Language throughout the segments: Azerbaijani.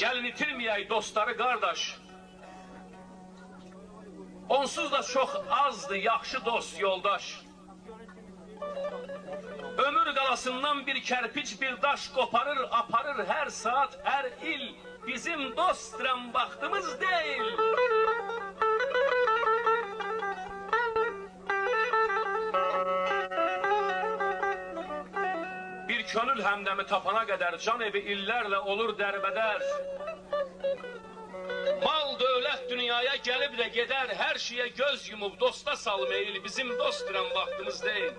Gəlin itirməyək dostları qardaş. Onsuz da çox azdır yaxşı dost yoldaş. Ömür qalasından bir kərpic, bir daş qoparır, aparır hər saat, hər il. Bizim dostram vaxtımız deyil. Könül həmdəmi tapana qədər can evi illərlə olur dərbədər. Mal, dövlət dünyaya gəlib də gedər, hər şeyə göz yumub dosta sal meyil, bizim dostduran vaxtımız deyil.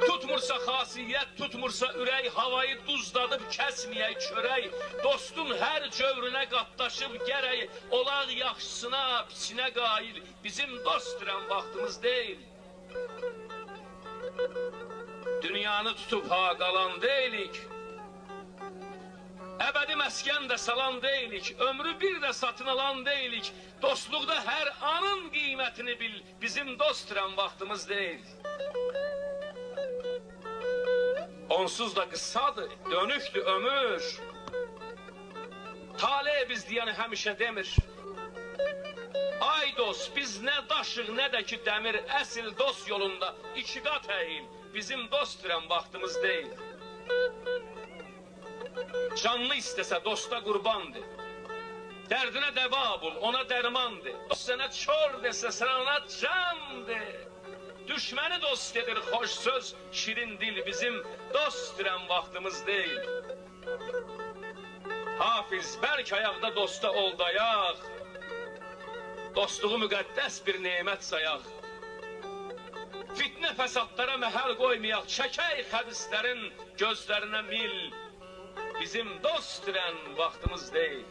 Tutmursa xasiyyət, tutmursa ürək, havayı duzladıb kəsməyək çörək, dostun hər cövrünə qatlaşıb gərək, olaq yaxşısına, pisinə qail, bizim dostduran vaxtımız deyil. Dünyanı tutub ha qalan deyilik, Əbədi məskən də salan deyilik, ömrü bir də satın alan deyilik. Dostluqda hər anın qiymətini bil, bizim dostduran vaxtımız deyil. Onsuz da qısadır, dönükdür ömür. Tale biz deyəni həmişə demir. Dost, biz nə daşıq, nə də ki dəmir, əsl dost yolunda iki qat əyil, bizim dostduran vaxtımız deyil. Canlı istəsə dosta qurbandır. Dərdinə dəva bul, ona dərmandır. Dost sənə çor desə, sən ona candır. Düşməni dost edir xoş söz, şirin dil bizim dost dirən vaxtımız deyil. Hafiz, bəlkə ayaqda dosta ol dayaq. Dostluğu müqəddəs bir nemət sayaq. Fitnə fəsadlara məhəl qoymayaq, çəkək xəbislərin gözlərinə mil. Bizim dost dirən vaxtımız deyil.